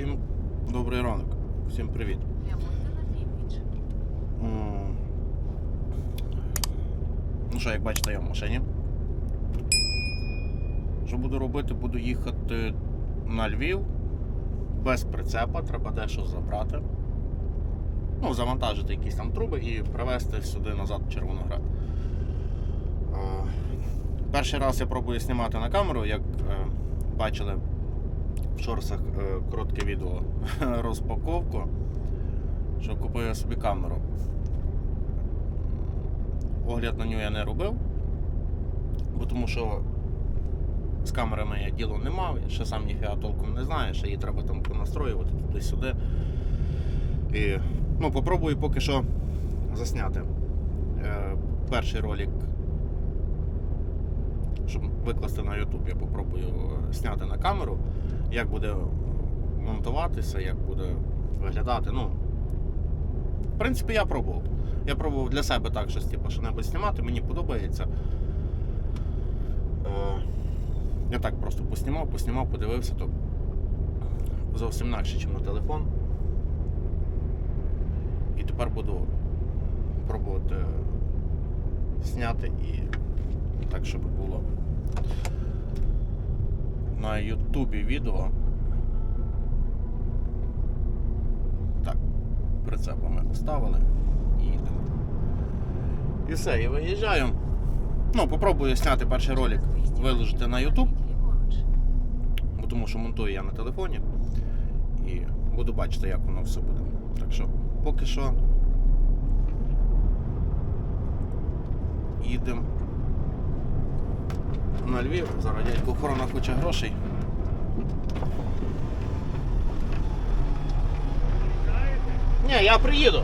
Всім добрий ранок, всім привіт. Ну що, як бачите, я в машині. Що буду робити? Буду їхати на Львів без прицепа, треба дещо забрати. Ну, завантажити якісь там труби і привезти сюди назад в Червоноград. Е, Перший раз я пробую знімати на камеру, як е, бачили в шорсах е, коротке відео розпаковку, що купив я собі камеру. Огляд на нього я не робив, бо тому що з камерами я діло не мав, я ще сам ніфіга толком не знаю, ще її треба там понастроювати туди-сюди. І ну, попробую поки що засняти е, перший ролик, щоб викласти на YouTube, я попробую е, зняти на камеру, як буде монтуватися, як буде виглядати. Ну, в принципі, я пробував. Я пробував для себе так щось, типу, що-небудь знімати, мені подобається. Е, я так просто поснімав, поснімав, подивився, то зовсім інакше, ніж на телефон. І тепер буду пробувати зняти і так, щоб було на Ютубі відео. Так, прицепами поставили і їдемо. І все, і виїжджаю. Ну, попробую зняти перший ролик, виложити на YouTube, бо тому що монтую я на телефоні. І буду бачити, як воно все буде. Так що, поки що. Їдемо на Львів. Зараз дядько охорона хоче грошей. Ні, я приїду.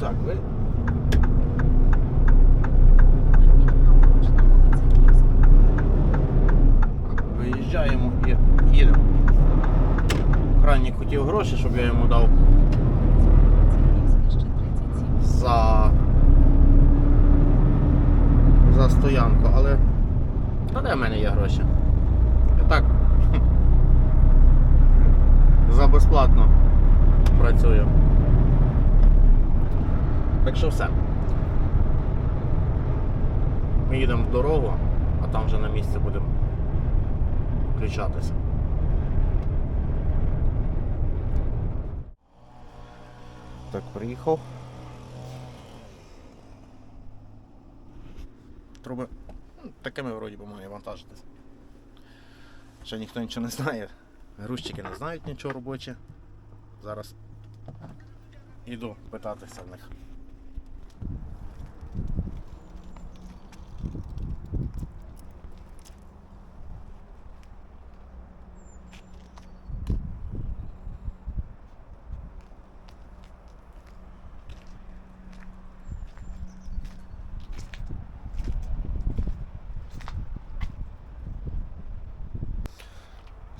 Так, ви. Виїжджаємо і їдемо. Охранник хотів гроші, щоб я йому дав Вулиця Львівська ще 37. за. за стоянку, але. Та де в мене є гроші? Я так. За безплатно працюю. Так що все. Ми їдемо в дорогу, а там вже на місці будемо включатися. Так, приїхав. Труби ну, такими вроді би має вантажитись. Ще ніхто нічого не знає. Грузчики не знають нічого робоче. Зараз іду питатися в них.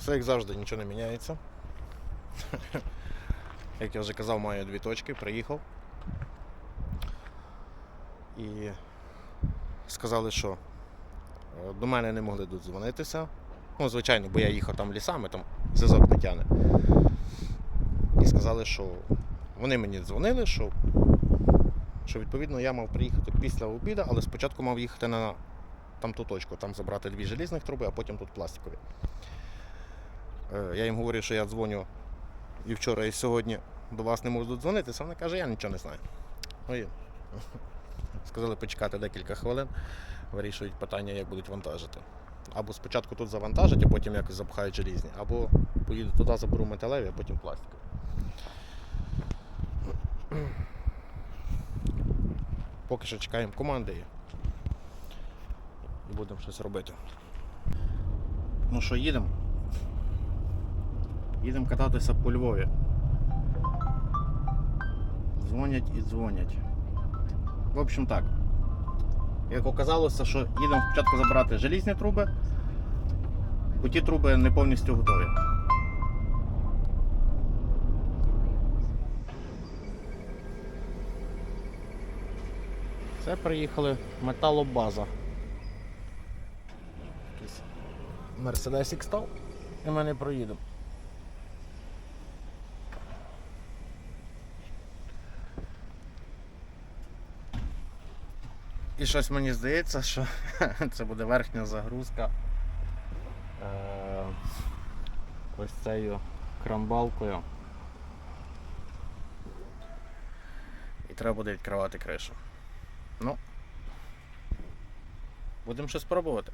Все як завжди, нічого не міняється. Як я вже казав, маю дві точки, приїхав. І сказали, що е, до мене не могли додзвонитися. Ну, звичайно, бо я їхав там лісами, там зв'язок не тяне. І сказали, що вони мені дзвонили, що, що відповідно я мав приїхати після обіду, але спочатку мав їхати на там ту точку, там забрати дві желізних труби, а потім тут пластикові. Е, Я їм говорю, що я дзвоню і вчора, і сьогодні до вас не можу додзвонитися. Вона каже, я нічого не знаю. Ну, сказали почекати декілька хвилин, вирішують питання, як будуть вантажити. Або спочатку тут завантажать, а потім якось запхають желізні, або поїду туди, заберу металеві, а потім пластикові. Поки що чекаємо команди і будемо щось робити. Ну що, їдемо? Їдемо кататися по Львові. Дзвонять і дзвонять. В общем так. Як оказалося, що їдемо спочатку забирати желізні труби, бо ті труби не повністю готові. Це приїхали металобаза. Мерседесік став і ми не проїдемо. І щось мені здається, що це буде верхня загрузка е, ось цією крамбалкою. І треба буде відкривати кришу. Ну, будемо щось пробувати.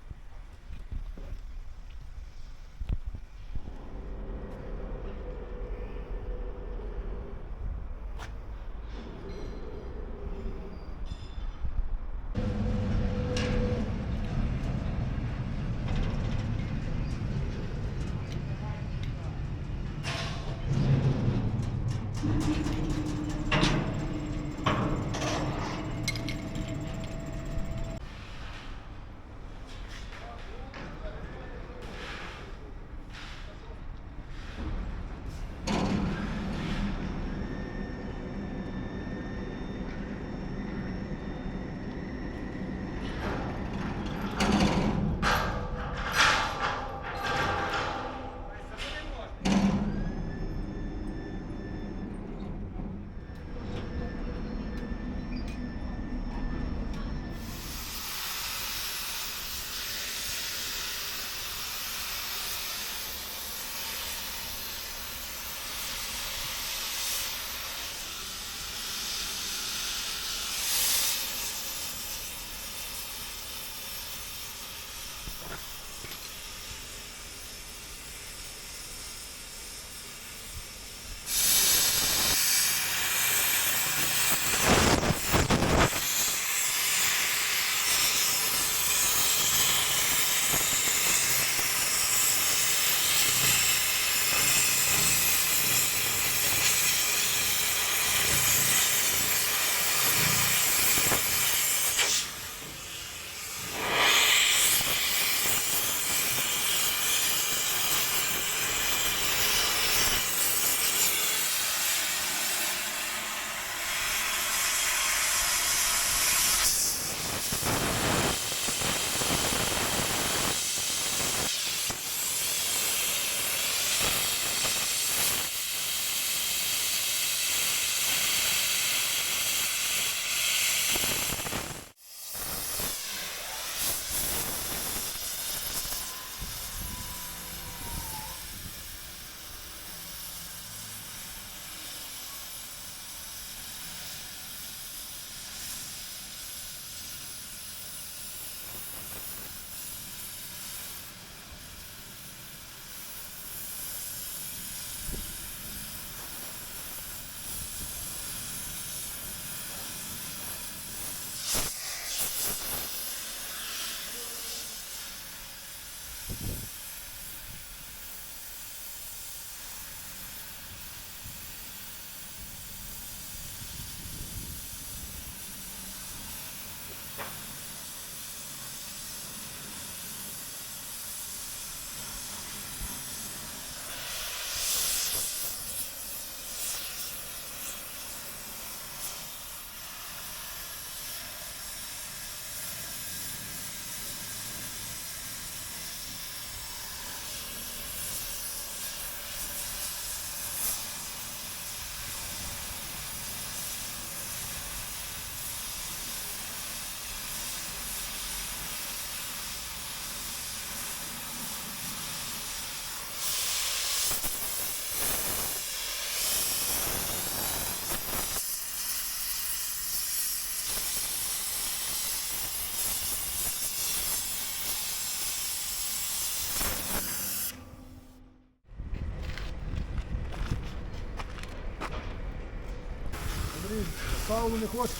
Сауну не хочеш?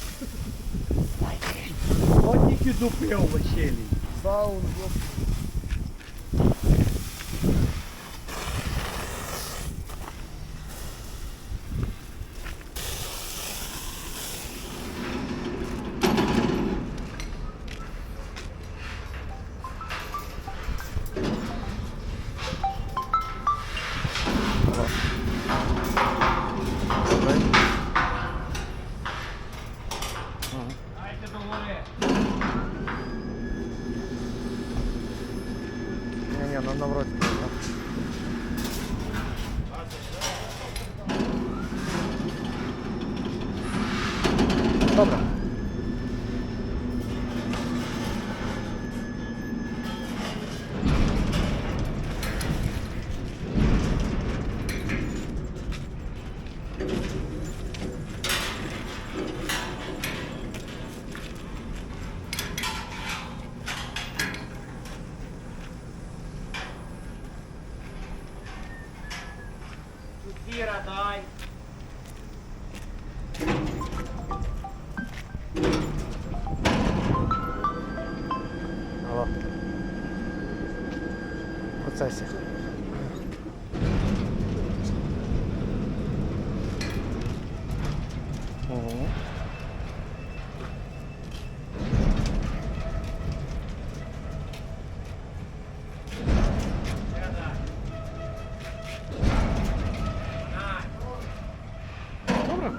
От тільки дупив в не Сауну, Алло. В процесі. Угу. Добре.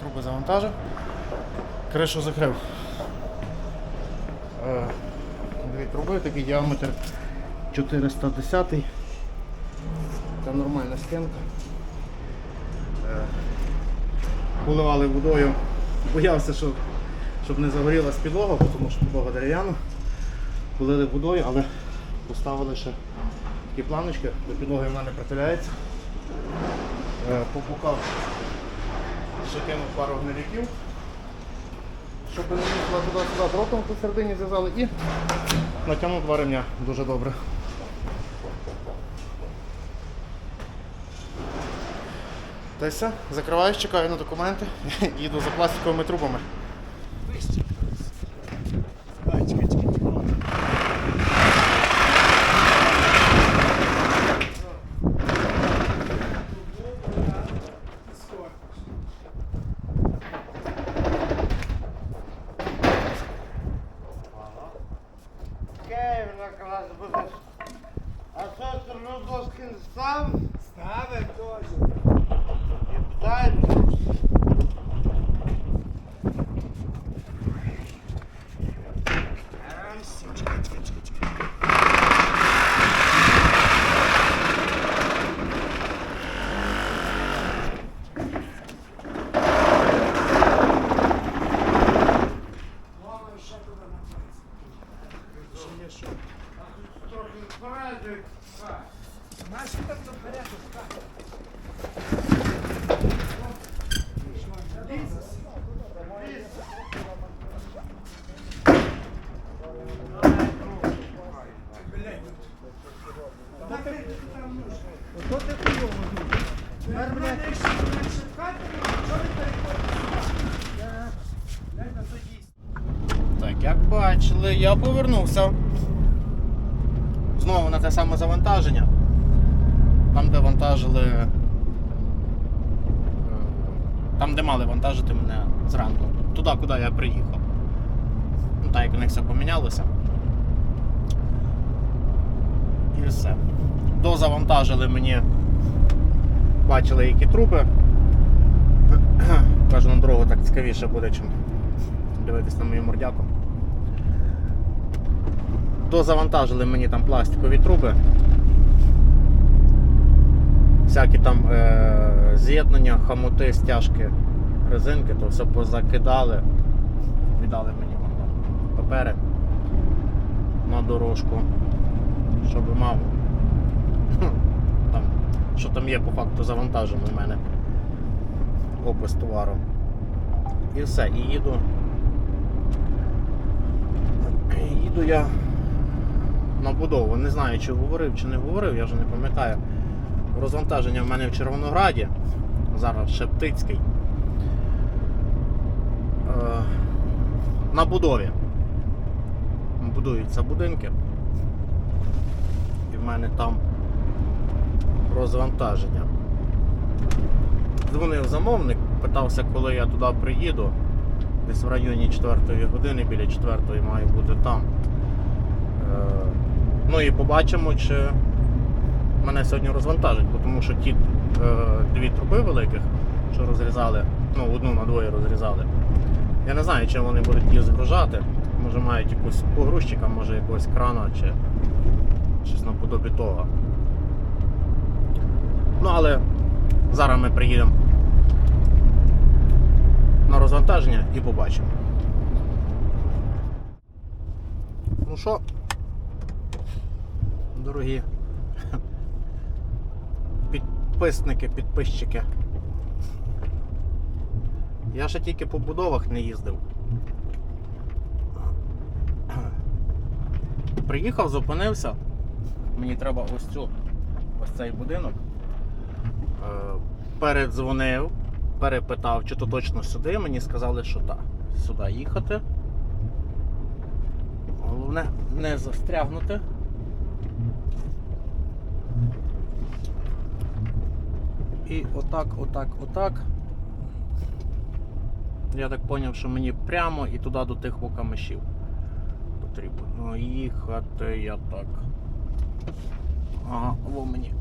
Труби завантажив. Кришу закрив. Е, Дві труби, такий діаметр 410. Це нормальна стінка. Е, Поливали водою. Боявся, що, щоб не загорілась підлога, тому що підлога дерев'яна. Полили водою, але поставили ще такі планочки, до підлоги вона не притуляється. Е, По ще кинув пару гниляків, щоб не їхала туди-сюди, дротом посередині зв'язали і натягнув два ремня дуже добре. Та й все, закриваюсь, чекаю на документи, їду за пластиковими трубами. Ай, чекай, чекай, чекай. Київ якраз будеш. А що сторону доски не став? Ставим теж. І дай. Мама ще туди наклеїться. Ще є що. Трохи вперед. Наші так наперед, так. Ото ти хуйово дуже. Тепер, блядь, якщо мене шукати, що ви переходите? Дай на то їсть. Так, як бачили, я повернувся. Знову на те саме завантаження. Там, де вантажили. е, Там, де мали вантажити мене зранку. Туди, куди я приїхав. Ну так як у них все помінялося. І все. Дозавантажили мені. Бачили, які труби. Кажу, на дорогу так цікавіше буде, чим дивитись на мою мордяку. Дозавантажили мені там пластикові труби. Всякі там е- з'єднання, хамути, стяжки, резинки, то все позакидали, віддали мені папери. на дорожку, щоб мав там, що там є по факту завантажено в мене опис товару. І все, і їду. Їду я на будову. Не знаю, чи говорив, чи не говорив, я вже не пам'ятаю. Розвантаження в мене в Червонограді, зараз Шептицький. Е, на будові. Будуються будинки. І в мене там розвантаження. Дзвонив замовник, питався, коли я туди приїду. Десь в районі 4 години, біля 4 маю бути там. Ну і побачимо, чи мене сьогодні розвантажить, тому що ті е, дві труби великих, що розрізали, ну одну на двоє розрізали. Я не знаю, чим вони будуть її згружати. Може мають якусь погрузчика, може якогось крана чи щось наподобі того. Ну але зараз ми приїдемо на розвантаження і побачимо. Ну що, дорогі підписники, підписчики. Я ще тільки по будовах не їздив. Приїхав, зупинився. Мені треба ось цю, ось цей будинок. Е, Передзвонив, перепитав, чи то точно сюди. Мені сказали, що так. Сюди їхати. Головне не застрягнути. І отак, отак, отак. Я так зрозумів, що мені прямо і туди до тих вокамишів потрібно Ну, їхати я так. Ага, во мені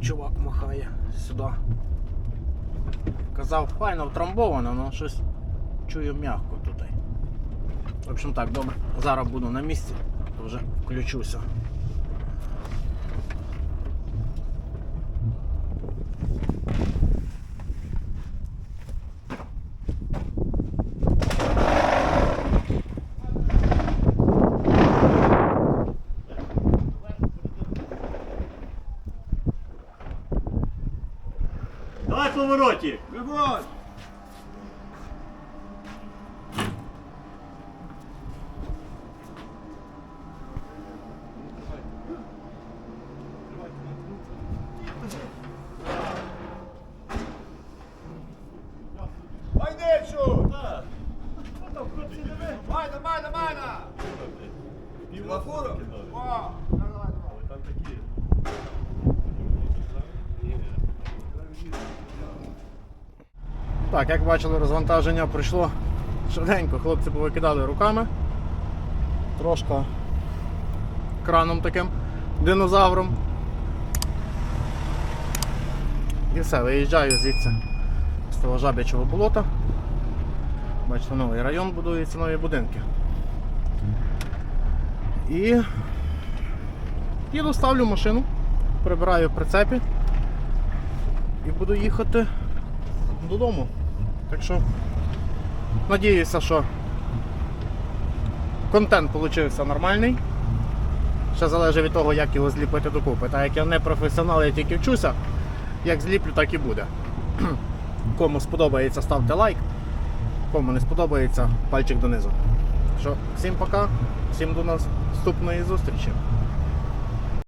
чувак махає сюди. Казав, файно втрамбовано, але щось чую м'яко тут. В общем так, добре. Зараз буду на місці, то вже включуся. Повороті! Вибрось! Майнечу! Майна, майна, майна! Лафуру? Так, як бачили, розвантаження пройшло швиденько. Хлопці повикидали руками. Трошки краном таким динозавром. І все, виїжджаю звідси з того жаб'ячого болота. Бачите, новий район будується, нові будинки. І їду, ставлю машину, прибираю прицепі і буду їхати додому. Так що надіюся, що контент получився нормальний. Ще залежить від того, як його зліпити докупи. Так як я не професіонал, я тільки вчуся, як зліплю, так і буде. Кому сподобається, ставте лайк. Кому не сподобається, пальчик донизу. Що, всім пока, всім до наступної зустрічі.